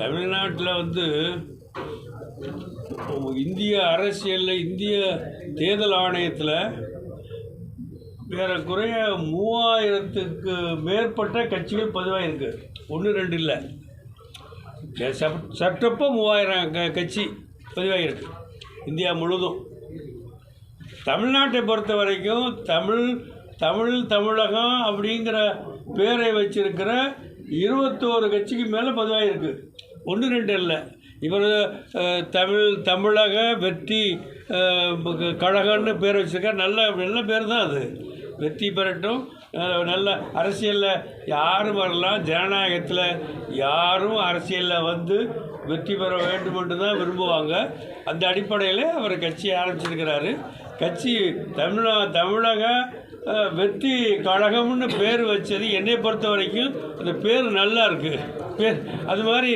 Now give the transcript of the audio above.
தமிழ்நாட்டில் வந்து இந்திய அரசியலில் இந்திய தேர்தல் ஆணையத்தில் ஏறக்குறைய மூவாயிரத்துக்கு மேற்பட்ட கட்சிகள் பதிவாயிருக்கு. ஒன்று ரெண்டு இல்லை. சட்டப்போ மூவாயிரம் க கட்சி பதிவாகிருக்கு இந்தியா முழுதும். தமிழ்நாட்டை பொறுத்த வரைக்கும் தமிழ் தமிழ் தமிழகம் அப்படிங்கிற பேரை வச்சிருக்கிற இருபத்தோரு கட்சிக்கு மேலே பதிவாகிருக்கு ஒன்று ரெண்டு இல்லை இவர் தமிழ் தமிழக வெற்றி கழகம்னு பேர் வச்சிருக்கார். நல்ல நல்ல பேர் தான் அது. வெற்றி பெறட்டும். நல்ல அரசியலில் யாரும் வரலாம். ஜனநாயகத்தில் யாரும் அரசியலில் வந்து வெற்றி பெற வேண்டும் என்று தான் விரும்புவாங்க. அந்த அடிப்படையில் அவர் கட்சி ஆரம்பிச்சிருக்கிறாரு. கட்சி தமிழ தமிழக வெற்றி கழகம்னு பேர் வச்சது என்னை பொறுத்த வரைக்கும் அந்த பேர் நல்லா இருக்குது பேர் அது மாதிரி